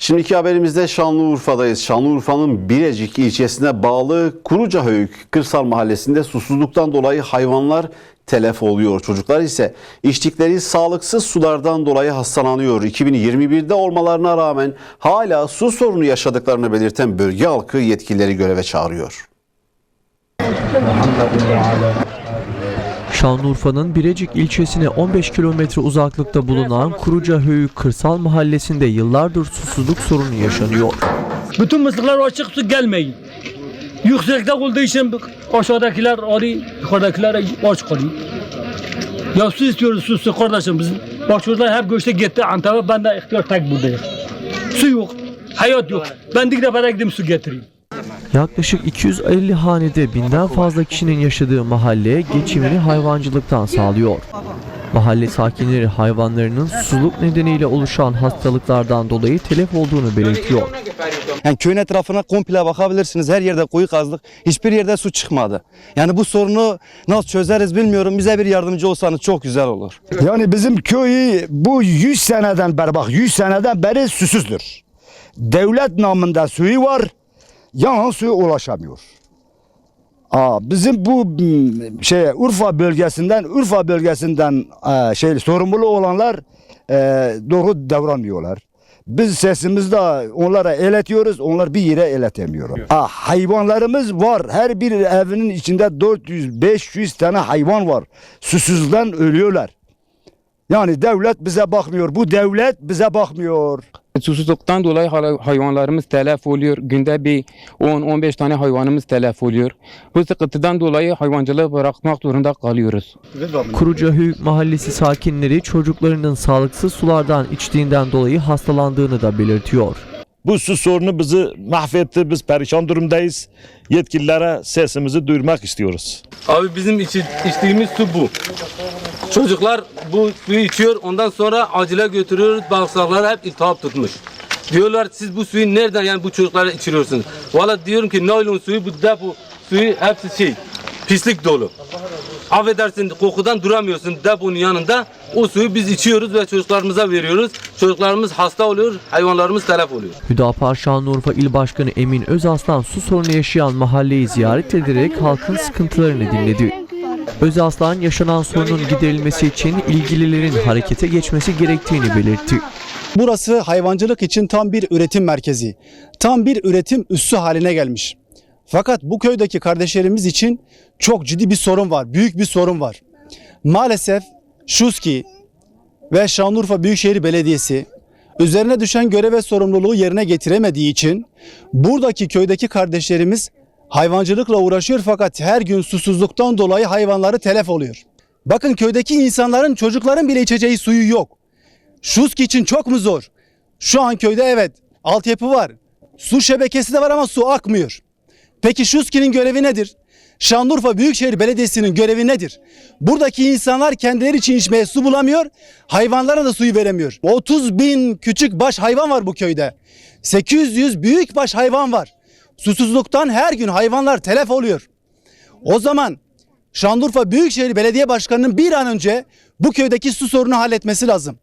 Şimdiki haberimizde Şanlıurfa'dayız. Şanlıurfa'nın Birecik ilçesine bağlı Kurucahöyük kırsal mahallesinde susuzluktan dolayı hayvanlar telef oluyor. Çocuklar ise içtikleri sağlıksız sulardan dolayı hastalanıyor. 2021'de olmalarına rağmen hala su sorunu yaşadıklarını belirten bölge halkı yetkilileri göreve çağırıyor. Şanlıurfa'nın Birecik ilçesine 15 kilometre uzaklıkta bulunan Kurucahöyük kırsal mahallesinde yıllardır susuzluk sorunu yaşanıyor. Bütün mıslıklar açık su gelmeyin. Yüksekte olduğu için aşağıdakiler arı, yukarıdakiler aç kalıyor. Ya su istiyoruz su, su kardeşim bizim. Bak çocuklar hep göçte gitti Antep'e ben de ihtiyar tek buradayım. Su yok, hayat yok. Ben dik defada gideyim su getireyim. Yaklaşık 250 hanede binden fazla kişinin yaşadığı mahalle geçimini hayvancılıktan sağlıyor. Mahalle sakinleri hayvanlarının susuzluk nedeniyle oluşan hastalıklardan dolayı telef olduğunu belirtiyor. Yani köyün etrafına komple bakabilirsiniz. Her yerde kuyu kazdık. Hiçbir yerde su çıkmadı. Yani bu sorunu nasıl çözeriz bilmiyorum. Bize bir yardımcı olsanız çok güzel olur. Yani bizim köyü bu 100 seneden beri bak 100 seneden beri susuzdur. Devlet namında suyu var. Yanan suya ulaşamıyor. Aa, bizim bu mm, şey Urfa bölgesinden Urfa bölgesinden e, şey sorumlu olanlar e, doğru davranmıyorlar. Biz sesimizi de onlara iletiyoruz, onlar bir yere iletemiyor. Aa, hayvanlarımız var. Her bir evinin içinde 400-500 tane hayvan var. Susuzdan ölüyorlar. Yani devlet bize bakmıyor. Bu devlet bize bakmıyor. Susuzluktan dolayı hayvanlarımız telef oluyor. Günde bir 10-15 tane hayvanımız telef oluyor. Bu sıkıntıdan dolayı hayvancılığı bırakmak zorunda kalıyoruz. Kurucahöyük mahallesi sakinleri çocuklarının sağlıksız sulardan içtiğinden dolayı hastalandığını da belirtiyor. Bu su sorunu bizi mahvetti. Biz perişan durumdayız. Yetkililere sesimizi duyurmak istiyoruz. Abi bizim içi, içtiğimiz su bu. Çocuklar bu suyu içiyor. Ondan sonra acile götürüyoruz. Bağırsaklar hep iltihap tutmuş. Diyorlar siz bu suyu nereden yani bu çocuklara içiriyorsunuz? Valla diyorum ki naylon suyu bu depo suyu hepsi şey pislik dolu. Affedersin kokudan duramıyorsun deponun yanında. O suyu biz içiyoruz ve çocuklarımıza veriyoruz. Çocuklarımız hasta oluyor, hayvanlarımız telef oluyor. Hüdapar Şanlıurfa İl Başkanı Emin Özaslan su sorunu yaşayan mahalleyi ziyaret ederek halkın sıkıntılarını dinledi. Özaslan yaşanan sorunun giderilmesi için ilgililerin harekete geçmesi gerektiğini belirtti. Burası hayvancılık için tam bir üretim merkezi. Tam bir üretim üssü haline gelmiş. Fakat bu köydeki kardeşlerimiz için çok ciddi bir sorun var. Büyük bir sorun var. Maalesef Şuski ve Şanlıurfa Büyükşehir Belediyesi üzerine düşen görev ve sorumluluğu yerine getiremediği için buradaki köydeki kardeşlerimiz hayvancılıkla uğraşıyor fakat her gün susuzluktan dolayı hayvanları telef oluyor. Bakın köydeki insanların çocukların bile içeceği suyu yok. Şuski için çok mu zor? Şu an köyde evet altyapı var. Su şebekesi de var ama su akmıyor. Peki Şuski'nin görevi nedir? Şanlıurfa Büyükşehir Belediyesi'nin görevi nedir? Buradaki insanlar kendileri için içmeye su bulamıyor, hayvanlara da suyu veremiyor. 30 bin küçük baş hayvan var bu köyde. 800 büyük baş hayvan var. Susuzluktan her gün hayvanlar telef oluyor. O zaman Şanlıurfa Büyükşehir Belediye Başkanı'nın bir an önce bu köydeki su sorunu halletmesi lazım.